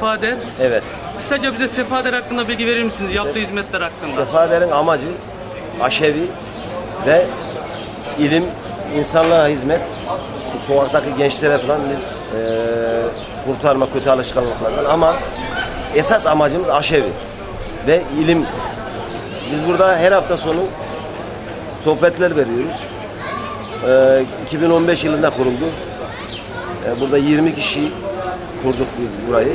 Sefader. Evet. Kısaca bize Sefader hakkında bilgi verir misiniz? Yaptığı hizmetler hakkında. Sefader'in amacı aşevi ve ilim, insanlığa hizmet. Bu sokaktaki gençlere falan biz eee kurtarma kötü alışkanlıklardan ama esas amacımız aşevi ve ilim. Biz burada her hafta sonu sohbetler veriyoruz. Eee, 2015 yılında kuruldu. Eee, burada 20 kişi kurduk biz burayı.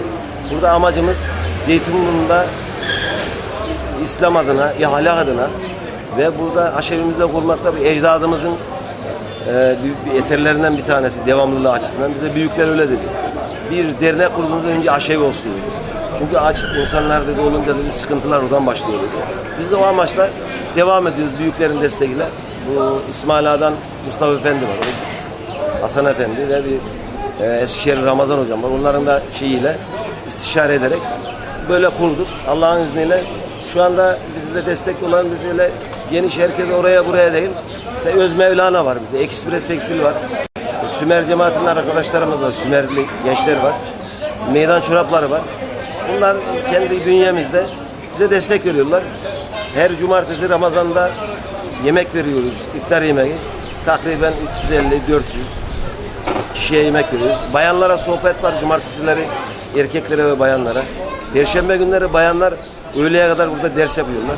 Burada amacımız Zeytinburnu'nda İslam adına, ahlak adına ve burada aşevimizde kurmakta bir ecdadımızın e, eserlerinden bir tanesi devamlılığı açısından bize büyükler öyle dedi. Bir dernek kurduğunuzda önce aşevi olsun dedi. Çünkü aç insanlar dedi olunca dedi sıkıntılar oradan başlıyor dedi. Biz de o amaçla devam ediyoruz büyüklerin desteğiyle. Bu İsmail Ağa'dan Mustafa Efendi var. Hasan Efendi ve bir e, Eskişehir Ramazan hocam var. Onların da şeyiyle istişare ederek böyle kurduk. Allah'ın izniyle şu anda bizde destek olan biz öyle geniş herkes oraya buraya değil. İşte Öz Mevlana var bizde. Ekspres Tekstil var. Sümer cemaatinden arkadaşlarımız var. Sümerli gençler var. Meydan çorapları var. Bunlar kendi bünyemizde bize destek veriyorlar. Her cumartesi Ramazan'da yemek veriyoruz. iftar yemeği. Takriben 350-400 kişiye yemek veriyoruz. Bayanlara sohbet var cumartesileri erkeklere ve bayanlara. Perşembe günleri bayanlar öğleye kadar burada ders yapıyorlar.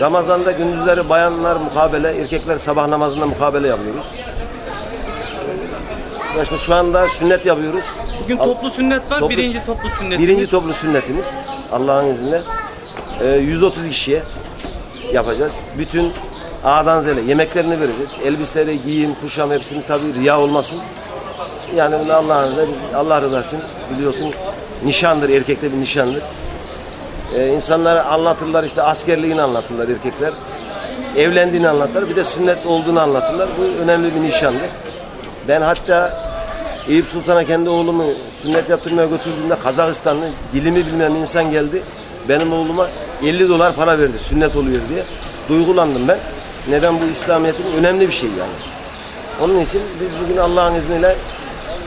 Ramazan'da gündüzleri bayanlar mukabele, erkekler sabah namazında mukabele yapıyoruz. Başka şu anda sünnet yapıyoruz. Bugün toplu sünnet var. Toplu- birinci toplu sünnet. Birinci toplu sünnetimiz Allah'ın izniyle e, 130 kişiye yapacağız. Bütün A'dan Z'le yemeklerini vereceğiz. Elbiseleri, giyim, kuşam hepsini tabii riya olmasın. Yani bunu Allah'ın Allah rızası için biliyorsun nişandır, erkekte bir nişandır. Ee, insanlara anlatırlar işte askerliğini anlatırlar erkekler. Evlendiğini anlatırlar. Bir de sünnet olduğunu anlatırlar. Bu önemli bir nişandır. Ben hatta Eyüp Sultan'a kendi oğlumu sünnet yaptırmaya götürdüğümde Kazakistanlı dilimi bilmeyen insan geldi. Benim oğluma 50 dolar para verdi sünnet oluyor diye. Duygulandım ben. Neden bu İslamiyet'in önemli bir şey yani. Onun için biz bugün Allah'ın izniyle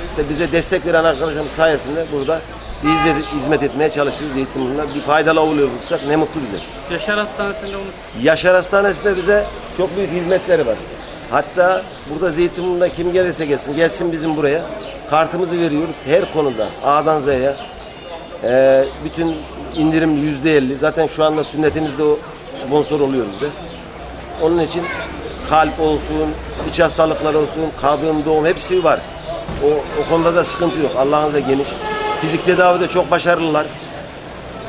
işte bize destek veren arkadaşlarımız sayesinde burada hizmet, hizmet etmeye çalışıyoruz Zeytinburnu'na. Bir faydalı oluyorsak ne mutlu bize. Yaşar Hastanesi'nde onu Yaşar Hastanesi'nde bize çok büyük hizmetleri var. Hatta burada Zeytinburnu'nda kim gelirse gelsin, gelsin bizim buraya. Kartımızı veriyoruz her konuda A'dan Z'ye. Ee, bütün indirim yüzde elli. Zaten şu anda sünnetimizde o sponsor oluyor bize. Onun için kalp olsun, iç hastalıklar olsun, kadın doğum hepsi var. O, o konuda da sıkıntı yok. Allah'ın da geniş. Fizik tedavide çok başarılılar.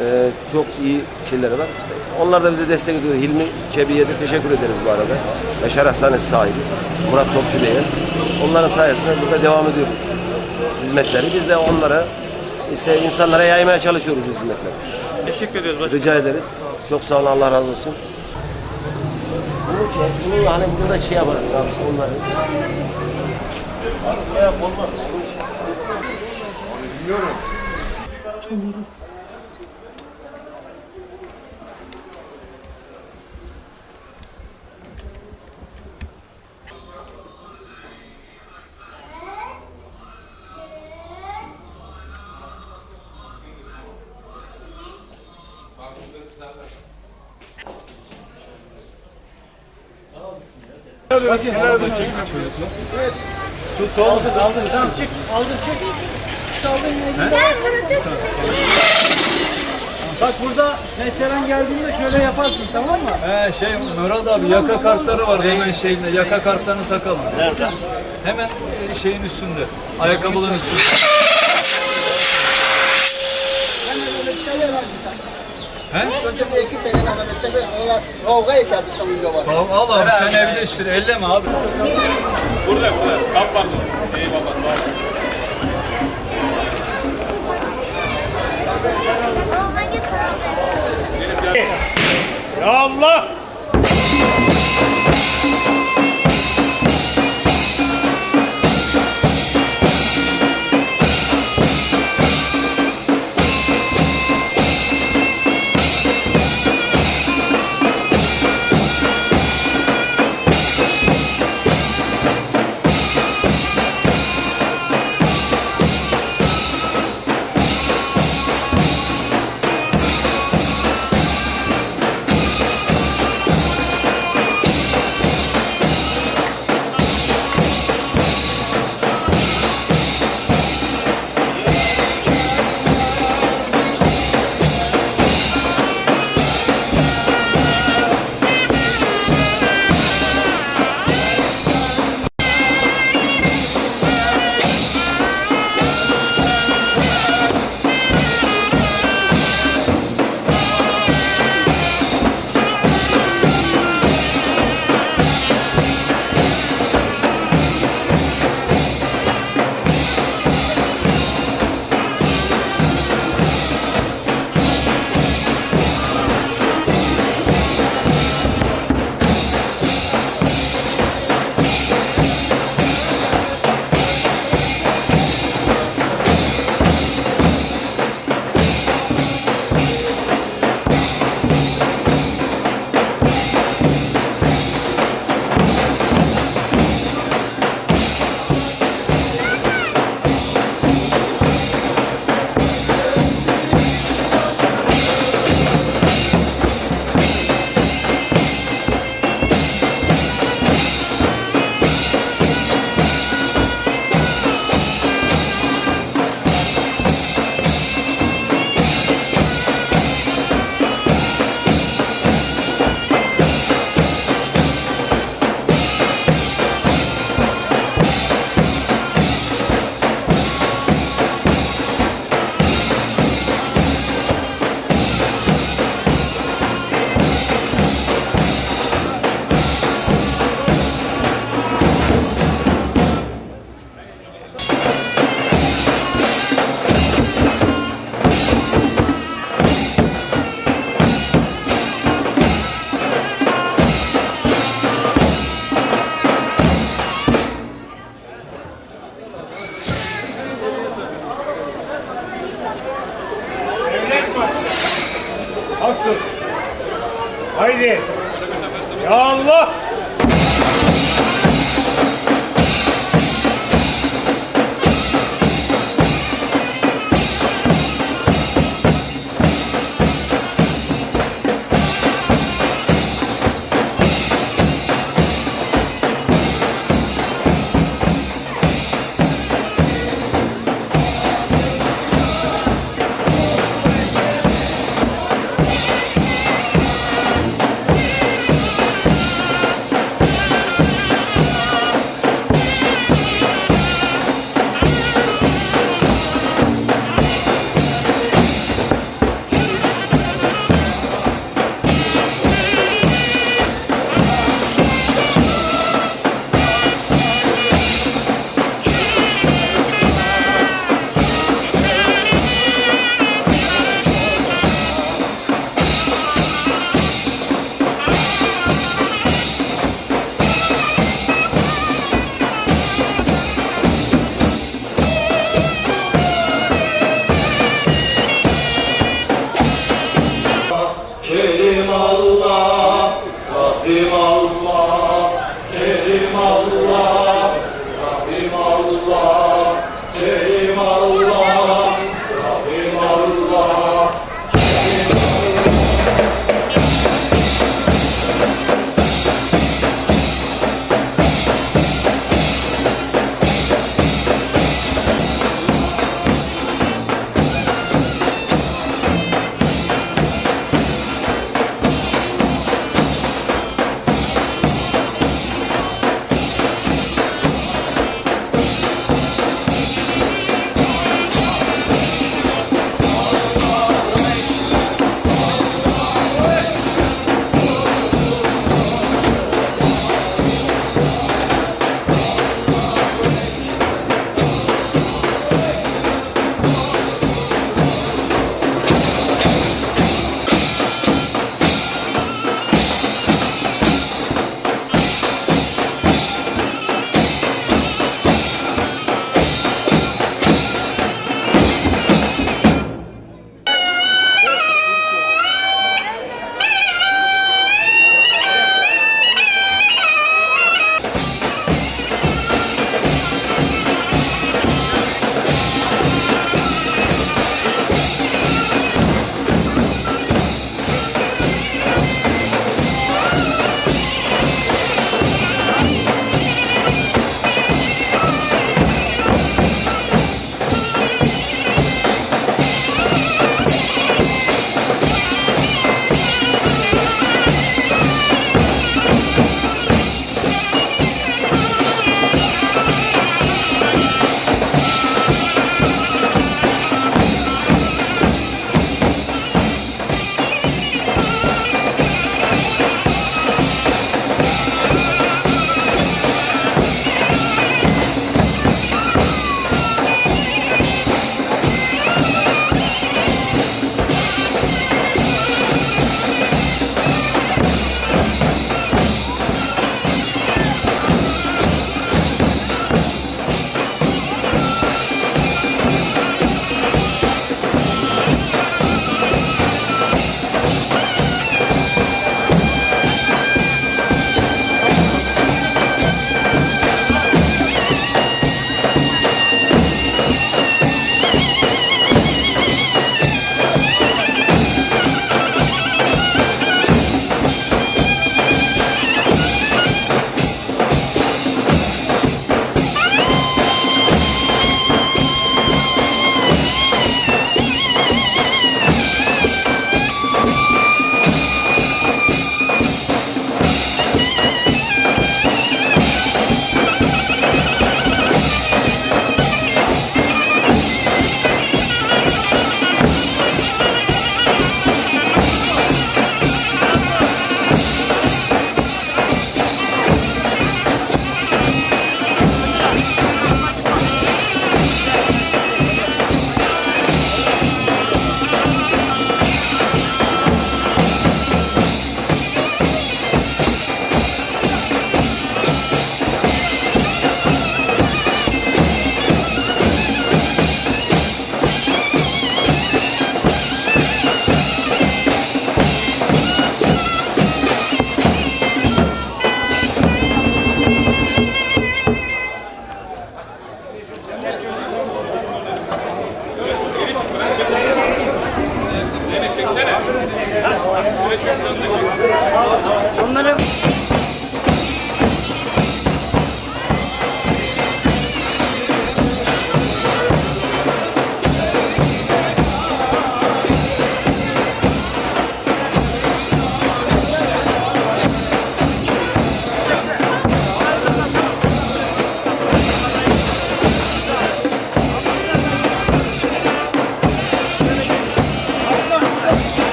Ee, çok iyi şeyleri var. İşte onlar da bize destek ediyor. Hilmi Çebi'ye de teşekkür ederiz bu arada. Yaşar Hastanesi sahibi. Murat Topçu Bey'e. Onların sayesinde burada devam ediyoruz hizmetleri. Biz de onlara işte insanlara yaymaya çalışıyoruz hizmetleri. teşekkür ediyoruz başkanım. Rica ederiz. Çok sağ olun. Allah razı olsun. Bunu, şey, bunu hani burada şey yaparız abi Yorum. Kenara da çek. Evet. Tut oğlum. Aldım, aldım. Tamam çık. Aldım çık işte onları. Bak burada veteran geldiğinde şöyle yaparsın tamam mı? He şey Murat abi yaka kartları var hemen şeyinde yaka kartlarını takalım. Hemen e, şeyin üstünde. Ayakkabıların üstünde. He? Tamam al abi sen evleştir elleme abi. Ya Allah!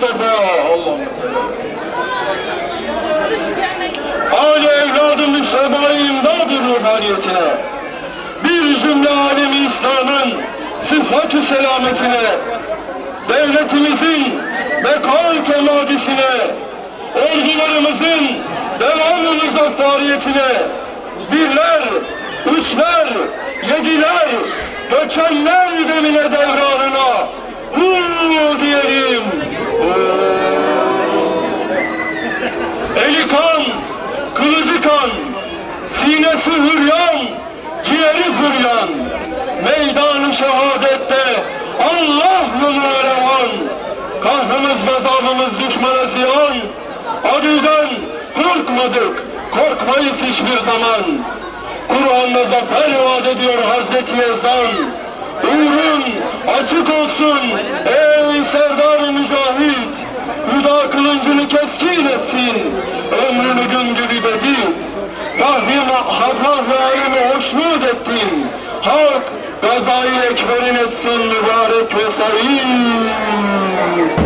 Mustafa Allah'ım. Ali evladı müşteba imdadır ruhaniyetine. Bir cümle alemi İslam'ın sıhhatü selametine, devletimizin bekal kemadisine, ordularımızın devamlı muzaffariyetine, birler, üçler, yediler, göçenler demine devranına, hu diyelim, sinesi hüryan, ciğeri fıryan, meydan-ı şehadette Allah yoluna revan, kahrımız gazabımız düşmana ziyan, adiden korkmadık, korkmayız hiçbir zaman. Kur'an'da zafer vaat ediyor Hazreti Ezan. Uğrun açık olsun ey Serdar-ı Mücahit. Hüda kılıncını keskin etsin. Ömrünü gün gibi dedi. Tahrim hafaf ve ayını hoşnut ettin. Hak gazayı ekberin etsin mübarek ve sayın.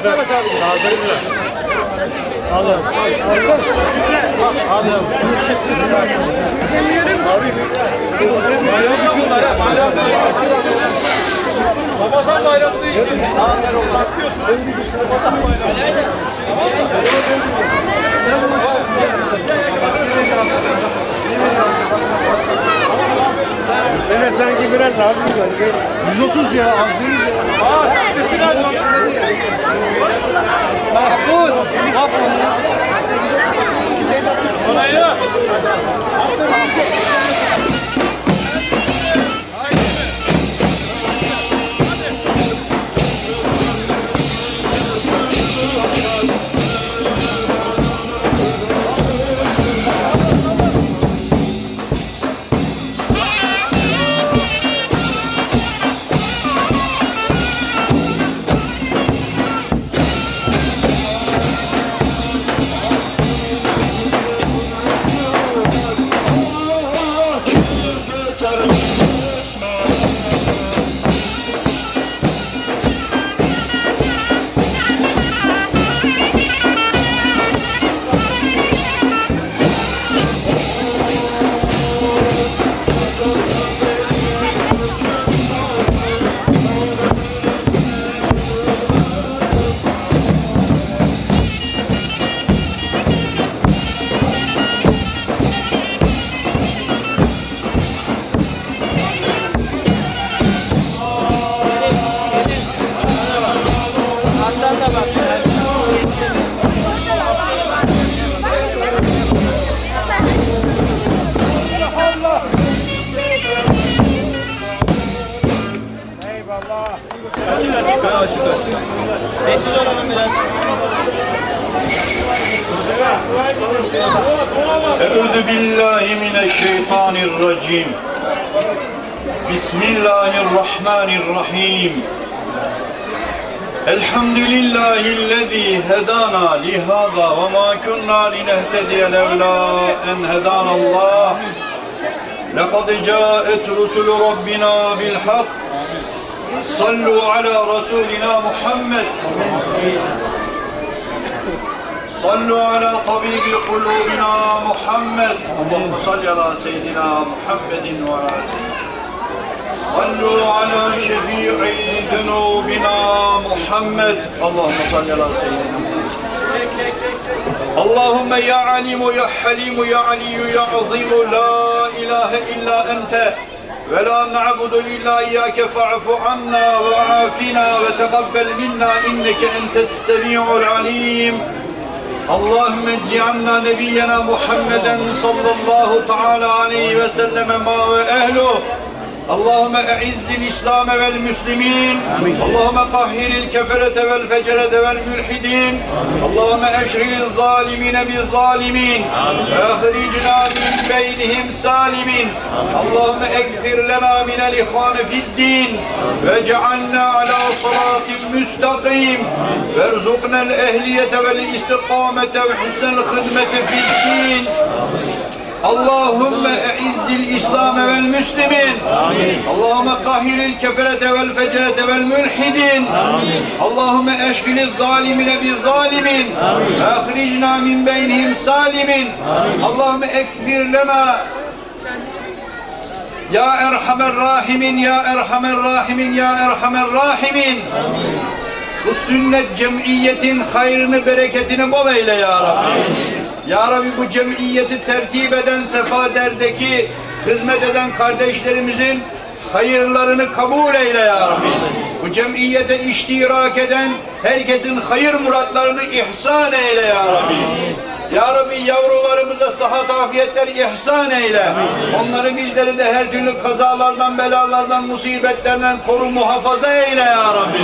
Önde bir yoksa kaldırırlar. Alın. Alın. Ramazan bayramı değil. Sene sanki biraz az güzel. 130 ya az değil ya. Mahfuz. Mahfuz. Onayı. Ben aşık aşık. Sessiz olalım biraz. Euzu billahi mineşşeytanirracim. Bismillahirrahmanirrahim. الحمد لله الذي هدانا لهذا وما كنا لنهتدي لولا أن هدانا الله لقد جاءت رسل ربنا بالحق صلوا على رسولنا محمد صلوا على طبيب قلوبنا محمد اللهم صل على سيدنا محمد وعلى سيدنا صلوا على شفيع ذنوبنا محمد اللهم صل على سيدنا محمد اللهم يا عليم يا حليم يا علي يا عظيم لا إله إلا أنت ولا نعبد إلا إياك فاعف عنا وعافنا وتقبل منا إنك أنت السميع العليم. اللهم اجعلنا نبينا محمدا صلى الله تعالى عليه وسلم ما وأهله اللهم أعز الإسلام والمسلمين اللهم قهر الكفرة والفجرة والملحدين اللهم أشغل الظالمين بالظالمين وأخرجنا من بين بينهم سالم اللهم اكثر لنا من الإخوان في الدين واجعلنا على صراط مستقيم وارزقنا الأهلية والاستقامة وحسن الخدمة في الدين Allahümme e'izzil İslam vel müslimin. Allahümme kahiril keferete vel fecrete vel mülhidin. Allahümme eşkiniz zalimine biz zalimin. Ahricna min beynihim salimin. Allahümme ekfir lena ya Erhamer Rahimin, Ya Erhamer Rahimin, Ya Erhamer Rahimin. Amin. Bu sünnet cemiyetin hayrını, bereketini bol eyle Ya Rabbi. Amin. Ya Rabbi bu cemiyeti tertip eden, sefaderdeki hizmet eden kardeşlerimizin hayırlarını kabul eyle ya Rabbi. Bu cemiyete iştirak eden herkesin hayır muratlarını ihsan eyle ya Rabbi. Ya Rabbi yavrularımıza sıhhat afiyetler ihsan eyle. Onları bizleri de her türlü kazalardan, belalardan, musibetlerden koru muhafaza eyle ya Rabbi.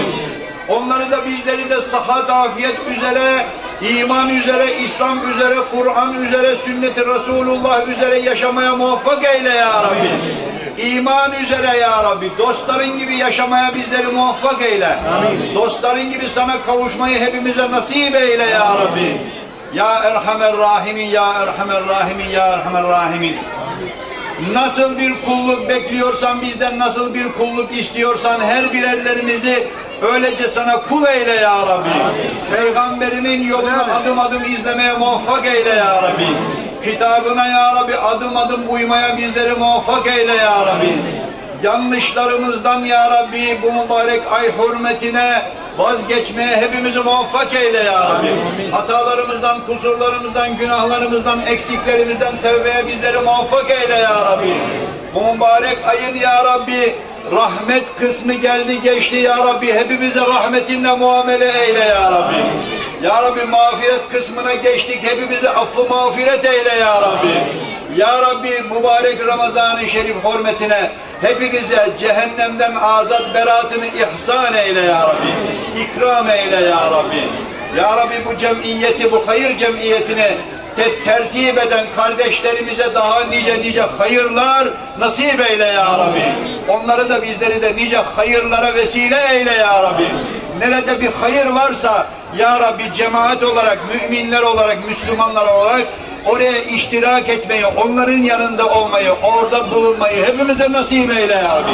Onları da bizleri de sıhhat, afiyet üzere, iman üzere, İslam üzere, Kur'an üzere, sünnet-i Resulullah üzere yaşamaya muvaffak eyle ya Rabbi. İman üzere ya Rabbi. Dostların gibi yaşamaya bizleri muvaffak eyle. Dostların gibi sana kavuşmayı hepimize nasip eyle ya Rabbi. Ya Erhamer Rahimin, Ya Erhamer Rahimin, Ya Erhamer Rahimin. Nasıl bir kulluk bekliyorsan bizden nasıl bir kulluk istiyorsan her birerlerimizi öylece sana kul eyle ya Rabbi. Peygamberinin yolunu adım adım izlemeye muvaffak eyle ya Rabbi. Kitabına ya Rabbi adım adım uymaya bizleri muvaffak eyle ya Rabbi. Yanlışlarımızdan ya Rabbi bu mübarek ay hürmetine vazgeçmeye hepimizi muvaffak eyle ya Rabbi. Hatalarımızdan, kusurlarımızdan, günahlarımızdan, eksiklerimizden tevbeye bizleri muvaffak eyle ya Rabbi. Bu mübarek ayın ya Rabbi rahmet kısmı geldi geçti ya Rabbi. Hepimize rahmetinle muamele eyle ya Rabbi. Ya Rabbi mağfiret kısmına geçtik. Hepimize affı mağfiret eyle ya Rabbi. Ya Rabbi mübarek Ramazan-ı Şerif hürmetine hepimize cehennemden azat beratını ihsan eyle ya Rabbi. İkram eyle ya Rabbi. Ya Rabbi bu cemiyeti, bu hayır cemiyetini te- tertip eden kardeşlerimize daha nice nice hayırlar nasip eyle ya Rabbi. Onları da bizleri de nice hayırlara vesile eyle ya Rabbi. Nerede bir hayır varsa ya Rabbi cemaat olarak, müminler olarak, Müslümanlar olarak oraya iştirak etmeyi, onların yanında olmayı, orada bulunmayı hepimize nasip eyle ya Rabbi.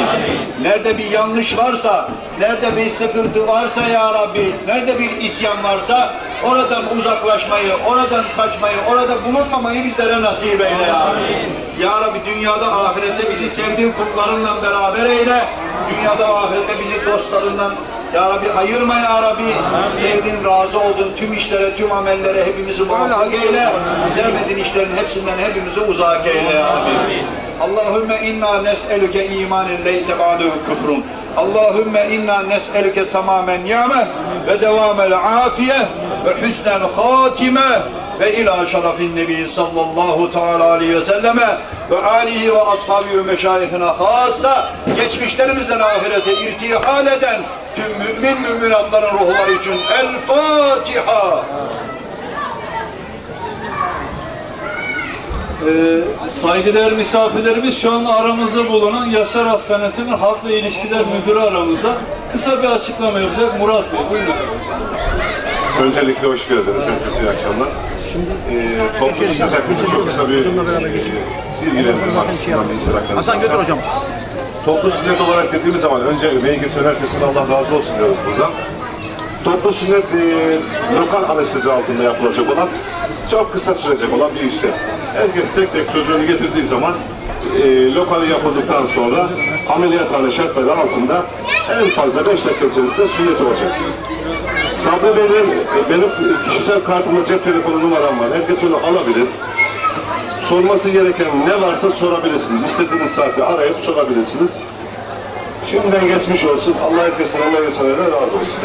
Nerede bir yanlış varsa, nerede bir sıkıntı varsa ya Rabbi, nerede bir isyan varsa oradan uzaklaşmayı, oradan kaçmayı, orada bulunmamayı bizlere nasip eyle ya Rabbi. Ya Rabbi dünyada ahirette bizi sevdiğin kullarınla beraber eyle. Dünyada ahirette bizi dostlarından ya Rabbi ayırma ya Rabbi. Sevdiğin, razı olduğun tüm işlere, tüm amellere hepimizi muvaffak eyle. Sevmediğin işlerin hepsinden hepimizi uzak eyle ya Rabbi. Allahümme inna nes'eluke imanin leyse ba'dehu küfrun. Allahümme inna nes'eluke tamamen ni'me ve devamel afiye ve hüsnel hatime ve ila şerefin nebi sallallahu teala aleyhi ve selleme ve alihi ve ashabi ve meşayihine hassa geçmişlerimizden ahirete irtihal eden tüm mümin müminatların ruhları için El Fatiha. Ee, saygıdeğer misafirlerimiz şu an aramızda bulunan Yaşar Hastanesi'nin Halkla İlişkiler Müdürü aramızda. Kısa bir açıklama yapacak Murat Bey. Buyurun. Öncelikle hoş geldiniz. Herkese iyi akşamlar. Ee, toplu sünnet hakkında çok kısa bir e, bilgilendirme açısından bilgi bırakalım. Hasan götür hocam. Toplu sünnet olarak dediğimiz zaman önce emeği geçen herkesin Allah razı olsun diyoruz buradan. Toplu sünnet e, lokal anestezi altında yapılacak olan çok kısa sürecek olan bir işlem. Herkes tek tek çocuğunu getirdiği zaman e, lokali yapıldıktan sonra ameliyathane şartları altında en fazla 5 dakika içerisinde sünnet olacak. Sabri Bey'in e, benim kişisel kartımda cep telefonu numaram var. Herkes onu alabilir. Sorması gereken ne varsa sorabilirsiniz. İstediğiniz saatte arayıp sorabilirsiniz. Şimdiden geçmiş olsun. Allah herkesin eline geçenlerden razı olsun.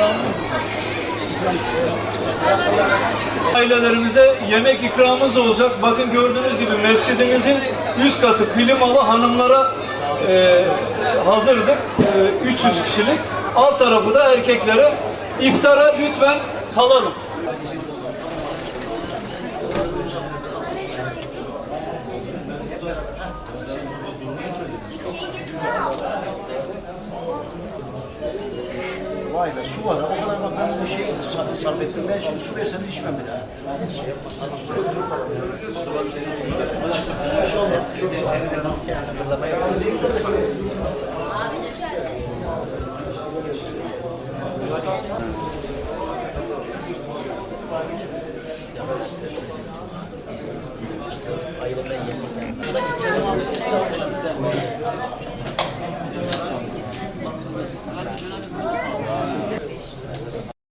Ailelerimize yemek ikramımız olacak. Bakın gördüğünüz gibi mescidimizin üst katı klimalı hanımlara e, hazırdık. E, 300 kişilik. Alt tarafı da erkeklere. İftara lütfen kalalım. Vay be su var. O kadar bak ben bu şeyi sarf, sarf ettim. Ben şimdi su versen de içmem bir daha. İnşallah. Şey Çok. Ayrıca